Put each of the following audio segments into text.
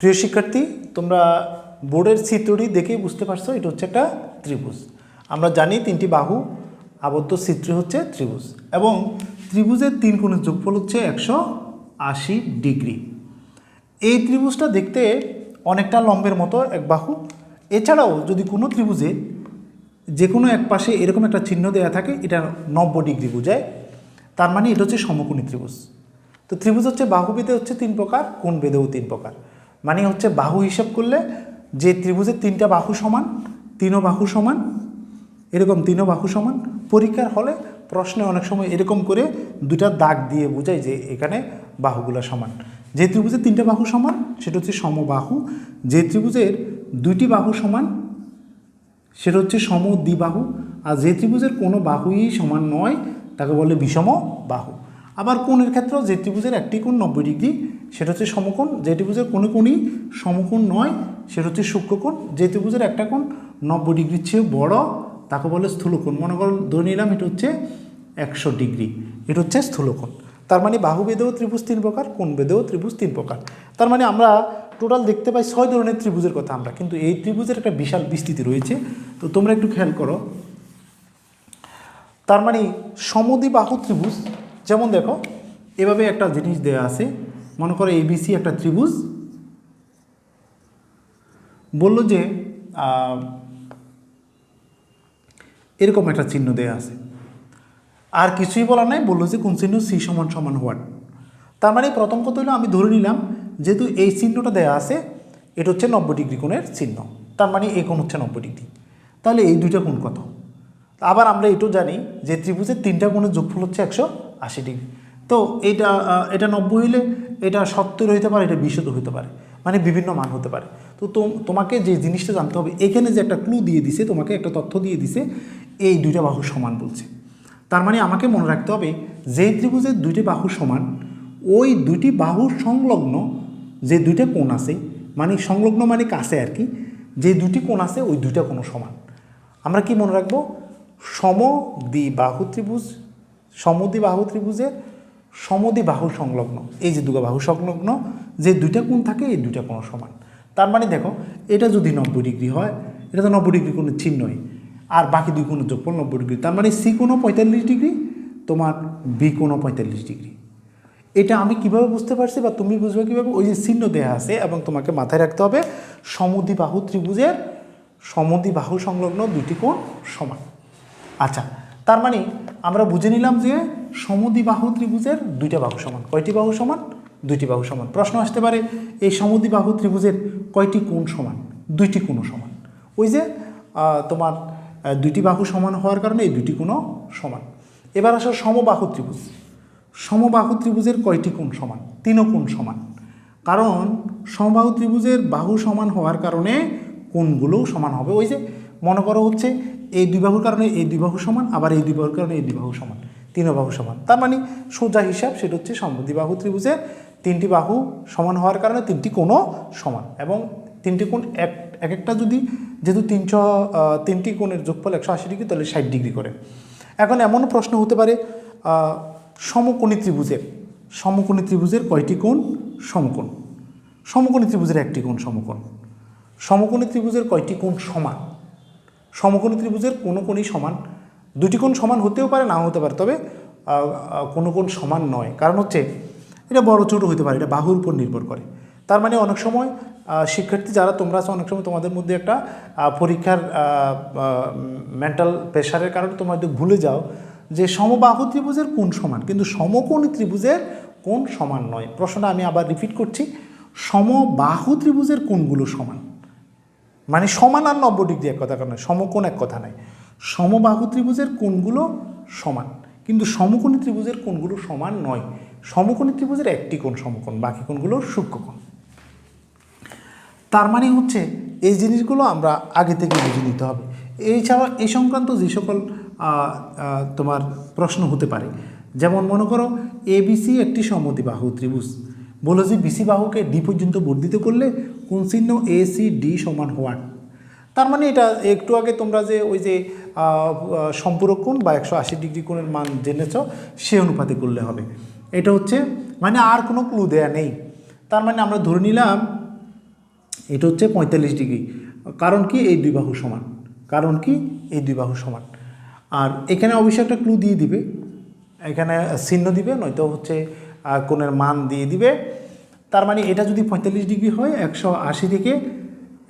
প্রিয় শিক্ষার্থী, তোমরা বোর্ডের চিত্রটি দেখেই বুঝতে পারছ, এটা হচ্ছে একটা ত্রিভুজ। আমরা জানি তিনটি বাহু, আবদ্ধ চিত্র হচ্ছে ত্রিভুজ এবং ত্রিভুজের তিন কোণের যোগফল হচ্ছে একশো আশি ডিগ্রি। এই ত্রিভুজটা দেখতে অনেকটা লম্বের মতো এক বাহু। এছাড়াও যদি কোনো ত্রিভুজে যে কোনো এক পাশে এরকম একটা চিহ্ন দেওয়া থাকে, এটা নব্বই ডিগ্রি বোঝায়। তার মানে এটা হচ্ছে সমকোণী ত্রিভুজ। তো ত্রিভুজ হচ্ছে বাহু বেদে হচ্ছে তিন প্রকার কোণ বেদেও তিন প্রকার। মানে হচ্ছে বাহু হিসাব করলে যে ত্রিভুজের তিনটা বাহু সমান, তিনও বাহু সমান, এরকম তিনও বাহু সমান, পরীক্ষার হলে প্রশ্নে অনেক সময় এরকম করে দুটা দাগ দিয়ে বোঝায় যে এখানে বাহুগুলো সমান। যে ত্রিভুজের তিনটা বাহু সমান, সেটা হচ্ছে সমবাহু। যে ত্রিভুজের দুইটি বাহু সমান, সেটা হচ্ছে সম দ্বিবাহু আর যে ত্রিভুজের কোনো বাহুই সমান নয়, তাকে বলে বিষম বাহু আবার কোণের ক্ষেত্রেও যে ত্রিভুজের একটি কোণ নব্বই ডিগ্রি সেটা হচ্ছে সমকোণ, যে ত্রিভুজের কোনো কোণই সমকোণ নয়, সেটা হচ্ছে সূক্ষ্মকোণ যে ত্রিভুজের একটা কোণ নব্বই ডিগ্রির চেয়ে বড়, তাকে বলে স্থূলকোণ। মনে করো, ধরে নিলাম এটা হচ্ছে একশো ডিগ্রি, এটা হচ্ছে স্থূলকোণ। তার মানে বাহু বেদেও ত্রিভুজ তিন প্রকার কোণ বেদেও ত্রিভুজ তিন প্রকার। তার মানে আমরা টোটাল দেখতে পাই ছয় ধরনের ত্রিভুজের কথা আমরা, কিন্তু এই ত্রিভুজের একটা বিশাল বিস্তৃতি রয়েছে। তো তোমরা একটু খেয়াল করো। তার মানে সমদ্বিবাহু ত্রিভুজ, যেমন দেখো, এভাবে একটা জিনিস দেয়া আছে। মনে করো এবিসি একটা ত্রিভুজ। বলল যে এরকম একটা চিহ্ন দেয়া আছে। আর কিছুই বলার নাই, বলল যে কোন চিহ্ন সি সমান সমান হোয়াট। তার মানে প্রথম কথা হলো আমি ধরে নিলাম, যেহেতু এই চিহ্নটা দেয়া আছে, এটা হচ্ছে নব্বই ডিগ্রি কোণের চিহ্ন। তার মানে এই কোণ হচ্ছে নব্বই ডিগ্রি। তাহলে এই দুইটা কোণ কত? আবার আমরা এটাও জানি যে ত্রিভুজের তিনটা কোণের যোগফল হচ্ছে একশো আশি ডিগ্রি। তো এটা এটা নব্বই হইলে এটা সত্তর হইতে পারে, এটা বিশত হইতে পারে। মানে বিভিন্ন মান হতে পারে। তো তোমাকে যে জিনিসটা জানতে হবে, এখানে যে একটা ক্লু দিয়ে দিছে, তোমাকে একটা তথ্য দিয়ে দিছে, এই দুইটা বাহু সমান বলছে। তার মানে আমাকে মনে রাখতে হবে, যে ত্রিভুজের দুইটি বাহু সমান, ওই দুইটি বাহু সংলগ্ন যে দুইটা কোণ আছে মানে সংলগ্ন মানে কাছে আর কি, যে দুটি কোণ আছে, ওই দুইটা কোণ সমান। আমরা কি মনে রাখব? সম বাহু ত্রিভুজ সমদ্বি বাহু ত্রিভুজের সমদ্বি বাহু সংলগ্ন, এই যে দুটো বাহু সংলগ্ন, যে দুইটা কোণ থাকে, এই দুইটা কোণ সমান। তার মানে দেখো, এটা যদি নব্বই ডিগ্রি হয়, এটা তো নব্বই ডিগ্রি কোনো চিহ্নই। আর বাকি দুই কোণের যোগফল নব্বই ডিগ্রি। তার মানে সি কোনো পঁয়তাল্লিশ ডিগ্রি, তোমার বি কোনো পঁয়তাল্লিশ ডিগ্রি। এটা আমি কীভাবে বুঝতে পারছি বা তুমি বুঝবে কীভাবে? ওই যে চিহ্ন দেয়া আছে এবং তোমাকে মাথায় রাখতে হবে, সমদি বাহু ত্রিভুজের সমদি বাহু সংলগ্ন দুটি কোণ সমান। আচ্ছা তার মানে আমরা বুঝে নিলাম যে সমদ্বিবাহু ত্রিভুজের দুইটা বাহু সমান। কয়টি বাহু সমান? দুইটি বাহু সমান। প্রশ্ন আসতে পারে, এই সমদ্বিবাহু ত্রিভুজের কয়টি কোণ সমান? দুইটি কোণও সমান। ওই যে তোমার দুইটি বাহু সমান হওয়ার কারণে এই দুইটি কোণও সমান। এবার আসো সমবাহু ত্রিভুজ। সমবাহু ত্রিভুজের কয়টি কোণ সমান? তিনও কোণ সমান। কারণ সমবাহু ত্রিভুজের বাহু সমান হওয়ার কারণে কোণগুলোও সমান হবে। ওই যে, মনে করো হচ্ছে, এই দুই বাহুর কারণে এই দুই বাহু সমান, আবার এই দুই বাহুর কারণে এই দুই বাহু সমান। তিনও বাহু সমান। তার মানে সোজা হিসাব সেটা হচ্ছে সমদ্বিবাহু ত্রিভুজের তিনটি বাহু সমান হওয়ার কারণে তিনটি কোণও সমান এবং তিনটি কোণ এক এক একটা যদি যেহেতু তিনশো তিনটি কোণের যোগফল একশো আশি ডিগ্রি তাহলে ষাট ডিগ্রি করে। এখন এমনও প্রশ্ন হতে পারে সমকোণী ত্রিভুজের সমকোণী ত্রিভুজের কয়টি কোণ? সমকোণ। সমকোণী ত্রিভুজের একটি কোণ সমকোণ। সমকোণী ত্রিভুজের কয়টি কোণ সমান? সমকোণী ত্রিভুজের কোনো কোণই সমান দুটি কোণ সমান হতেও পারে, নাও হতে পারে। তবে কোনো কোণ সমান নয়। কারণ হচ্ছে, এটা বড় ছোটো হতে পারে, এটা বাহুর উপর নির্ভর করে। তার মানে অনেক সময় শিক্ষার্থী যারা তোমরা আছো, অনেক সময় তোমাদের মধ্যে একটা পরীক্ষার মেন্টাল প্রেশারের কারণে তোমরা হয়তো ভুলে যাও যে সমবাহু ত্রিভুজের কোণ সমান, কিন্তু সমকোণ ত্রিভুজের কোণ সমান নয়। প্রশ্নটা আমি আবার রিপিট করছি। সমবাহু ত্রিভুজের কোণগুলো সমান। মানে সমান আর নব্বই ডিগ্রি এক কথা নয়, সমকোণ এক কথা নাই সমবাহু ত্রিভুজের কোণগুলো সমান। কিন্তু সমকোণী ত্রিভুজের কোণগুলো সমান নয়। সমকোণী ত্রিভুজের একটি কোণ সমকোণ, বাকি কোণগুলো সূক্ষ্মকোণ তার মানে হচ্ছে, এই জিনিসগুলো আমরা আগে থেকে বুঝে নিতে হবে। এছাড়া এই সংক্রান্ত যে সকল তোমার প্রশ্ন হতে পারে, যেমন মনে করো এবিসি একটি সমদ্বিবাহু ত্রিভুজ। বলো যে বিসি বাহুকে ডি পর্যন্ত বর্ধিত করলে কোন চিহ্ন এ সি ডি সমান হওয়ার? তার মানে এটা একটু আগে তোমরা যে ওই যে সম্পূরক কোণ বা একশো আশি ডিগ্রি কোণের মান জেনেছ, সে অনুপাতে করলে হবে। এটা হচ্ছে মানে আর কোনো ক্লু দেয়া নেই। তার মানে আমরা ধরে নিলাম, এটা হচ্ছে পঁয়তাল্লিশ ডিগ্রি। কারণ কি? এই দুই বাহু সমান। কারণ কি? এই দুই বাহু সমান। আর এখানে অবশ্যই একটা ক্লু দিয়ে দিবে। এখানে চিহ্ন দিবে, নয়তো হচ্ছে কোণের মান দিয়ে দিবে। তার মানে এটা যদি পঁয়তাল্লিশ ডিগ্রি হয়, একশো আশি থেকে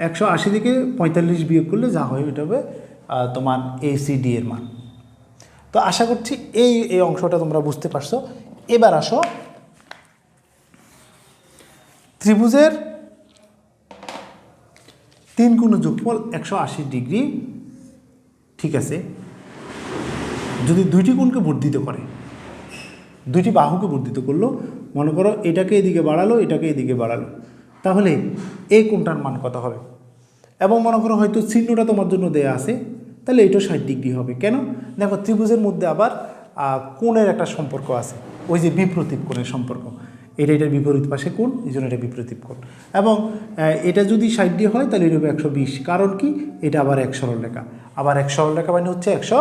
একশো আশি থেকে পঁয়তাল্লিশ বিয়োগ করলে যা হয় ওইটা হবে তোমার এসিডি এর মান। তো আশা করছি এই এই অংশটা তোমরা বুঝতে পারছ। এবার আসো। ত্রিভুজের তিন কোণ যোগফল একশো আশি ডিগ্রি, ঠিক আছে? যদি দুইটি কোণকে বর্ধিত করে, দুইটি বাহুকে বর্ধিত করল, মনে করো এটাকে এদিকে বাড়ালো, এটাকে এদিকে বাড়ালো। তাহলে এই কোণটার মান কত হবে? এবং মনে করো হয়তো চিহ্নটা তোমার জন্য দেয়া আছে, তাহলে এটা ষাট ডিগ্রি হবে। কেন? দেখো ত্রিভুজের মধ্যে আবার কোণের একটা সম্পর্ক আছে। ওই যে বিপ্রতীপ কোণের সম্পর্ক। এটা এটার বিপরীত পাশে কোণ, এই জন্য এটা বিপরীত কোণ। এবং এটা যদি ষাট ডিগ্রি হয়, তাহলে হবে একশো বিশ। কারণ কি? এটা আবার এক সরলরেখা আবার এক সরলরেখা মানে হচ্ছে একশো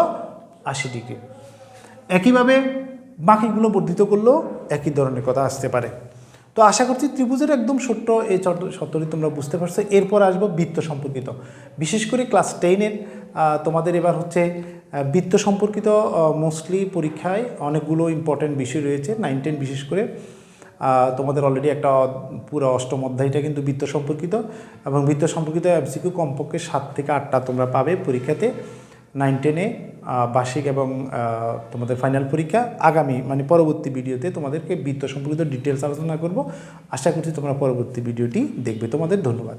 আশি ডিগ্রি। একইভাবে বাকিগুলো বর্ধিত করলেও একই ধরনের কথা আসতে পারে। তো আশা করছি ত্রিভুজের একদম ছোট্ট এই সত্তরটি তোমরা বুঝতে পারছ। এরপর আসব বৃত্ত সম্পর্কিত। বিশেষ করে ক্লাস টেনের তোমাদের এবার হচ্ছে বৃত্ত সম্পর্কিত মোস্টলি পরীক্ষায় অনেকগুলো ইম্পর্ট্যান্ট বিষয় রয়েছে। নাইন টেন বিশেষ করে তোমাদের অলরেডি একটা পুরো অষ্টম অধ্যায়টা কিন্তু বৃত্ত সম্পর্কিত এবং বৃত্ত সম্পর্কিত এমসিকিউ কমপক্ষে সাত থেকে আটটা তোমরা পাবে পরীক্ষাতে। নাইন টেনে বার্ষিক এবং তোমাদের ফাইনাল পরীক্ষা আগামী মানে পরবর্তী ভিডিওতে তোমাদেরকে বৃত্ত সম্পর্কিত ডিটেলস আলোচনা করব। আশা করছি তোমরা পরবর্তী ভিডিওটি দেখবে। তোমাদের ধন্যবাদ।